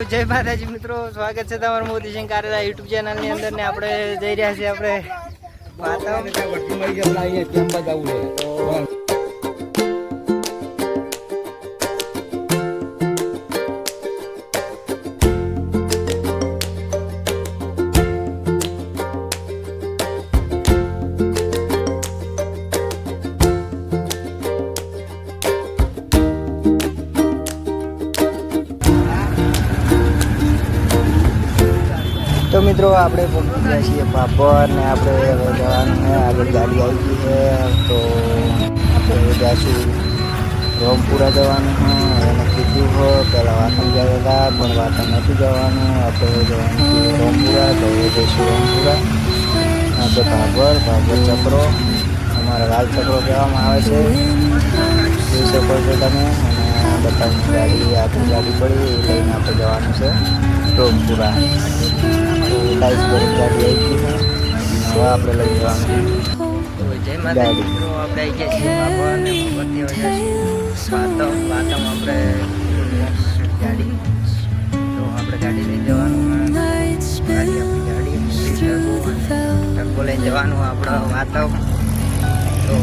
જય માતાજી મિત્રો સ્વાગત છે તમારું મોદી સિંહ કારેલા યુટ્યુબ ચેનલની અંદર ને આપણે જઈ રહ્યા છીએ આપણે વાતાવરણ તો મિત્રો આપણે પહોંચી ગયા છીએ પાપર ને આપણે હવે જવાનું છે. આગળ ગાડી આવી ગઈ છે. તો આપણે હવે જાશું રોમપુરા જવાનું છે. એને કીધું હો પહેલાં વાસણ ગયા હતા, પણ વાસણ નથી જવાનું. આપણે જવાનું છે રોમપુરા, તો હવે જઈશું રોમપુરા. આપણે ભાભર ભાભર ચક્રો. અમારા લાલ ચક્રો કહેવામાં આવે છે. જોઈ શકો છો તમે. અને બધાની ગાડી આપણી ગાડી પડી. લઈને આપણે જવાનું છે રોમપુરા. ટાઈસ ભરી ગાડી આવી ગઈ છે હવે આપણે લઈ જવાનું. જય મિત્રો આપણે આવી ગયા છીએ બાબા અને ઉપરથી હવે વાતમ વાતમ આપણે ગાડી. તો આપણે ગાડી લઈ જવાનું ગાડી આપણી જવાનું. આપણો વાતમ તો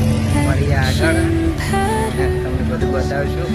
મળીએ આગળ તમને બધું બતાવશું.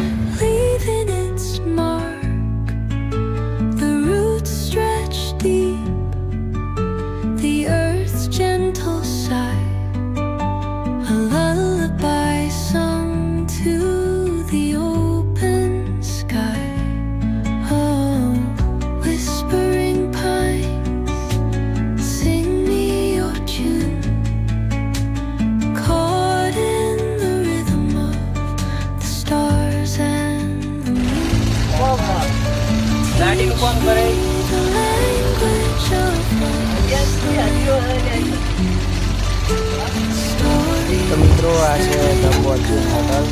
આ છે ફોર્ચ્યુન હોટલ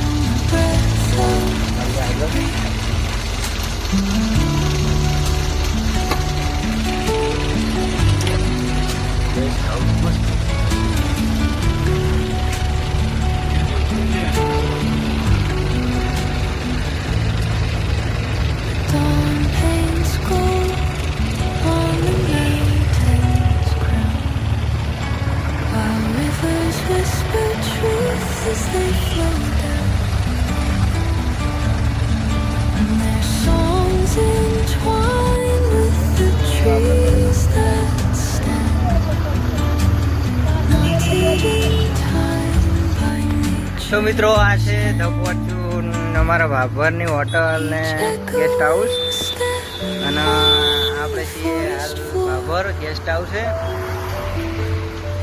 તો મિત્રો? આ છે ધ ફોર્ચ્યુન, અમારા ભાભરની હોટલ ને ગેસ્ટ હાઉસ અને આપણે છીએ ભાભર ગેસ્ટ હાઉસ છે.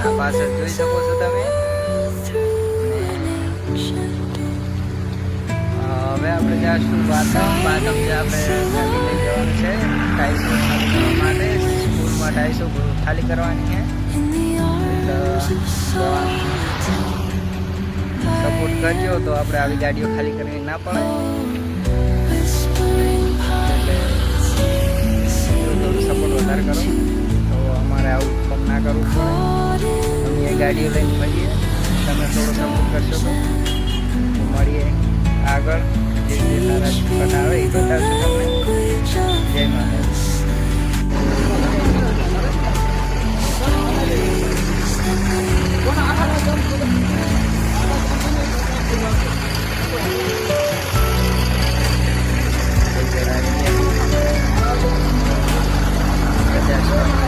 આ પાછળ જોઈ શકો છો તમે. હવે આપણે જઈશું બાતમ બાતમ જે આપણે ખાલી લઈ જવાનું છે, ટાઈસો કરવા માટે. સ્કૂલમાં ટાઈસો ખાલી કરવાની છે. સપોર્ટ કરજો તો આપણે આવી ગાડીઓ ખાલી કરવી ના પડે. સપોર્ટ વધારે કરો. તો અમારે આવું કામ ના કરવું પડે. અમે એ ગાડીઓ લઈને મળીએ. તમે થોડો સપોર્ટ કરશો તો મળીએ આગળ. જે જે સારા આવે એ બતાવશું તમને. જય માતાજી. Thank you.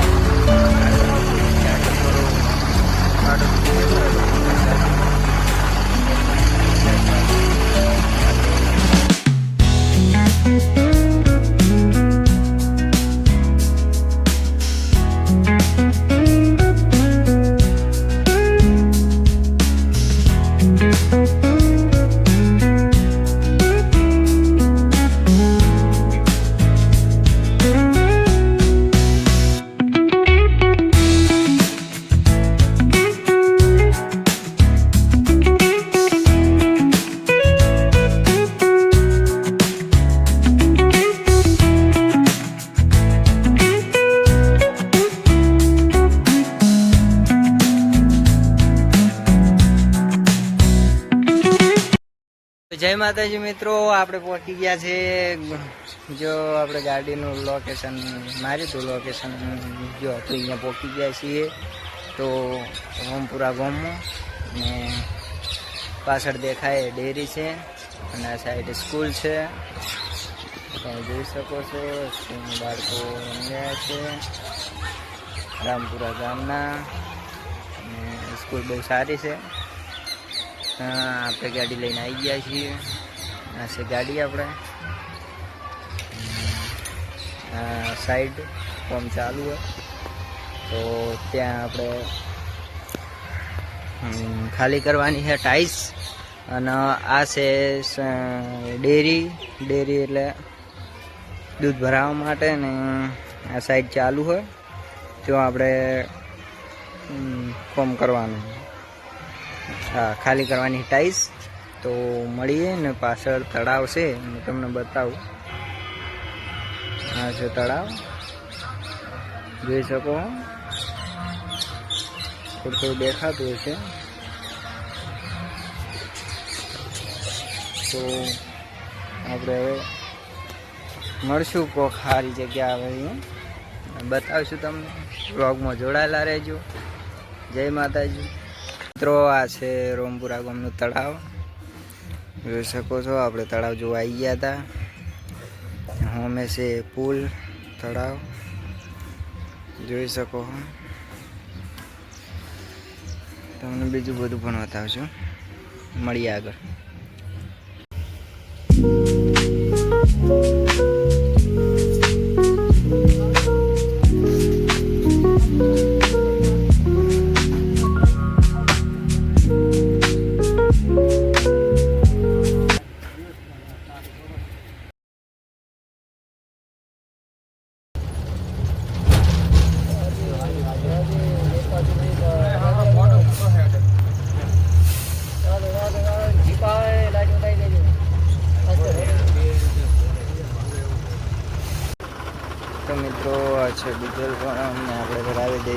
જય માતાજી મિત્રો, આપણે પહોંચી ગયા છે જો આપણે ગાડીનું લોકેશન માર્યું હતું લોકેશન જો તો અહીંયા પહોંચી ગયા છીએ, તો હોમપુરા ગામમાં ને પાછળ દેખાય ડેરી છે અને આ સાઈડ સ્કૂલ છે. તમે જોઈ શકો છો બાળકો રમ્યા છે, રામપુરા ગામના સ્કૂલ બહુ સારી છે. આપણે ગાડી લઈને આવી ગયા છીએ. આ છે ગાડી આપણે. સાઈડ કામ ચાલુ હોય. તો ત્યાં આપણે ખાલી કરવાની છે ટાઈસ અને આ છે ડેરી. ડેરી એટલે દૂધ ભરાવવા માટે ને આ સાઈડ ચાલુ હોય. તો આપણે કોમ કરવાનું. ખાલી કરવાની ટાઈસ. તો મળીએ ને પાછળ તળાવ છે, હું તમને બતાવું. આ છે તળાવ. જોઈ શકો થોડું થોડું દેખાતું હશે. તો આપણે હવે મળશું કોક સારી જગ્યા આવે હું બતાવશું તમને. વ્લોગમાં જોડાયેલા રહેજો. જય માતાજી. મિત્રો, આ છે રોમપુરા ગામનું તળાવ. જોઈ શકો છો, આપણે તળાવ જોવા આવી ગયા હતા હોમે છે પુલ, તળાવ. જોઈ શકો છો તમને બીજું બધું પણ બતાવશું મળીએ આગળ.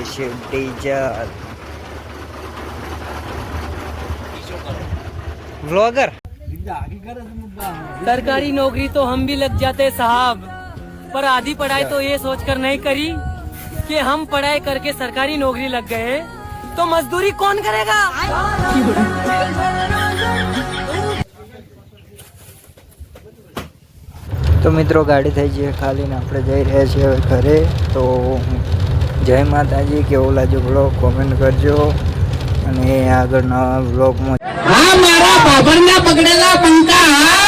ભરાવી દઈશું ડીઝલ વ્લોગર सरकारी नौकरी तो हम भी लग जाते साहब पर आधी पढ़ाई तो ये सोचकर नहीं करी कि हम पढ़ाई करके सरकारी नौकरी लग गए तो मजदूरी कौन करेगा તો મિત્રો ગાડી થઈ છે ખાલી ને આપણે જઈ રહ્યા છીએ હવે ઘરે તો જય માતાજી કેવો લાગ્યો બ્લોગ કોમેન્ટ કરજો. અને આગળના બ્લોગમાં પકડેલા પંકા